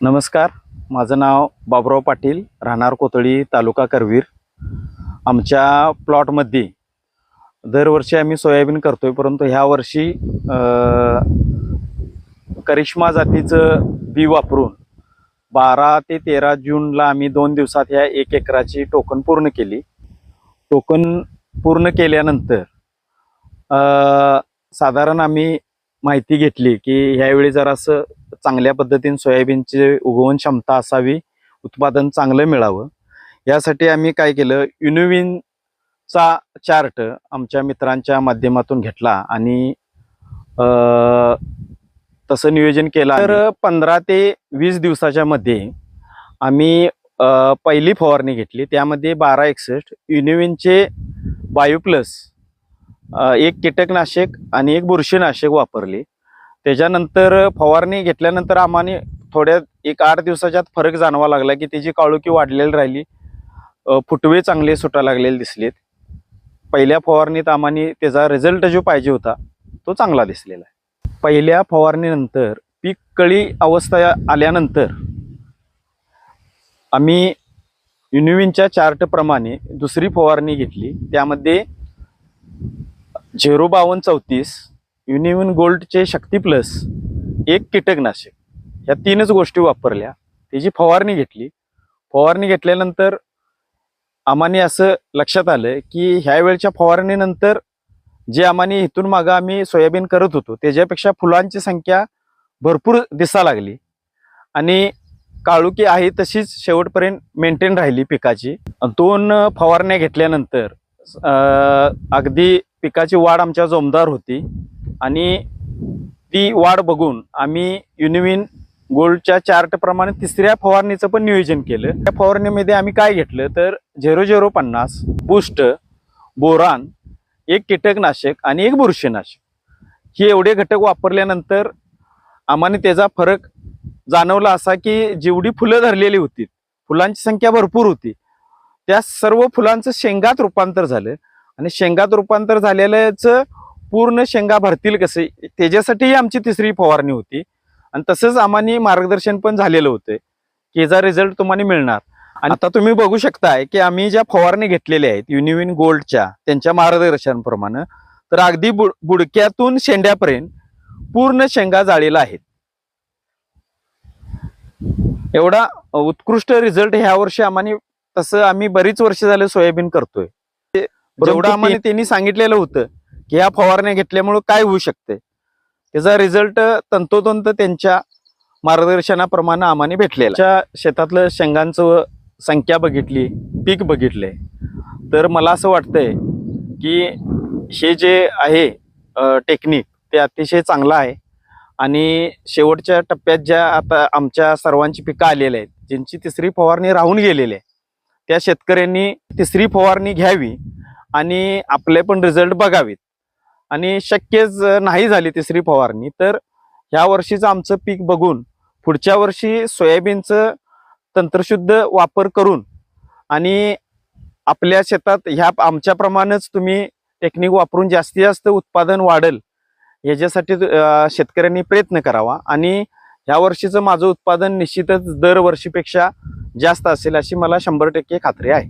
नमस्कार. माझं नाव बाबुराव पाटील राहणार कोथळी तालुका करवीर. आमच्या प्लॉटमध्ये दरवर्षी आम्ही सोयाबीन करतो आहे परंतु ह्या वर्षी करिश्मा जातीचं बी वापरून बारा ते तेरा जूनला आम्ही दोन दिवसात ह्या एक एकराची टोकन पूर्ण केली. टोकन पूर्ण केल्यानंतर साधारण आम्ही माहिती घेतली की ह्यावेळी जरासं चांगल्या पद्धतीने सोयाबीनची उगवण क्षमता असावी उत्पादन चांगलं मिळावं. यासाठी आम्ही काय केलं युनिविनचा चार्ट आमच्या मित्रांच्या माध्यमातून घेतला आणि तसं नियोजन केलं तर पंधरा ते वीस दिवसाच्या मध्ये आम्ही पहिली फवारणी घेतली. त्यामध्ये बारा एकसष्ट युनिविनचे बायो प्लस एक कीटकनाशक आणि एक बुरशीनाशक वापरले. त्याच्यानंतर फवारणी घेतल्यानंतर आम्हाने थोड्या एक आठ दिवसाच्यात फरक जाणवा लागला की त्याची काळुकी वाढलेली राहिली. फुटवे चांगले सुटा लागलेले दिसलेत. पहिल्या फवारणीत आम्हाने त्याचा रिझल्ट जो पाहिजे होता तो चांगला दिसलेला आहे. पहिल्या फवारणीनंतर पीक कळी अवस्था आल्यानंतर आम्ही युनिविनच्या चार्टप्रमाणे दुसरी फवारणी घेतली. त्यामध्ये झिरो बावन्न चौतीस युनिविन गोल्डचे शक्ती प्लस एक कीटकनाशक. ह्या तीनच गोष्टी वापरल्या. त्याची फवारणी घेतली फवारणी घेतल्यानंतर आम्हाने असं लक्षात आलं की ह्या वेळच्या फवारणीनंतर जे आम्हाने इथून मागं आम्ही सोयाबीन करत होतो त्याच्यापेक्षा फुलांची संख्या भरपूर दिसा लागली. आणि काळुकी आहे तशीच शेवटपर्यंत मेंटेन राहिली पिकाची. दोन फवारण्या घेतल्यानंतर अगदी पिकाची वाढ आमच्या जोमदार होती. आणि ती वाढ बघून आम्ही युनिविन गोल्डच्या चार्टप्रमाणे तिसऱ्या फवारणीचं पण नियोजन केलं. त्या फवारणीमध्ये आम्ही काय घेतलं तर झिरो झिरो पन्नास बुस्ट बोरान एक कीटकनाशक आणि एक बुरशीनाशक. हे एवढे घटक वापरल्यानंतर आम्हाने त्याचा फरक जाणवला असा की जेवढी फुलं धरलेली होती फुलांची संख्या भरपूर होती त्या सर्व फुलांचं शेंगात रूपांतर झालं. आणि शेंगात रूपांतर झालेल्याचं पूर्ण शेंगा भरतील कसे? त्याच्यासाठीही आमची तिसरी फवारणी होती. आणि तसंच आम्हाने मार्गदर्शन पण झालेलं होतं. की याचा रिझल्ट तुम्हाला मिळणार. आणि आता तुम्ही बघू शकताय की आम्ही ज्या फवारणी घेतलेल्या आहेत युनिविन गोल्डच्या त्यांच्या मार्गदर्शनाप्रमाणे तर अगदी बुड बुडक्यातून शेंड्यापर्यंत पूर्ण शेंगा जाळीला आहेत. एवढा उत्कृष्ट रिझल्ट ह्या वर्षी आम्हाने तसं आम्ही बरीच वर्ष झाले सोयाबीन करतोय. जेवढं आम्हाला त्यांनी सांगितलेलं होतं की या फवारण्या घेतल्यामुळं काय होऊ शकते? त्याचा रिझल्ट तंतोतंत त्यांच्या मार्गदर्शनाप्रमाणे आम्हाने भेटलेला त्या शेतातलं शेंगांचं संख्या बघितली पीक बघितले तर मला असं वाटतंय की हे जे आहे टेक्निक ते अतिशय चांगलं आहे. आणि शेवटच्या टप्प्यात ज्या आता आमच्या सर्वांची पिकं आलेली आहेत ज्यांची तिसरी फवारणी राहून गेलेली आहे त्या शेतकऱ्यांनी तिसरी फवारणी घ्यावी आणि आपले पण रिझल्ट बघावेत. आणि शक्यच नाही झाली तिसरी फवारणी तर ह्या वर्षीचं आमचं पीक बघून पुढच्या वर्षी सोयाबीनचं तंत्रशुद्ध वापर करून आणि आपल्या शेतात ह्या आमच्याप्रमाणेच तुम्ही टेक्निक वापरून जास्तीत जास्त उत्पादन वाढेल याच्यासाठी शेतकऱ्यांनी प्रयत्न करावा. आणि ह्या वर्षीचं माझं उत्पादन निश्चितच दरवर्षीपेक्षा जास्त असेल अशी मला शंभर टक्के खात्री आहे.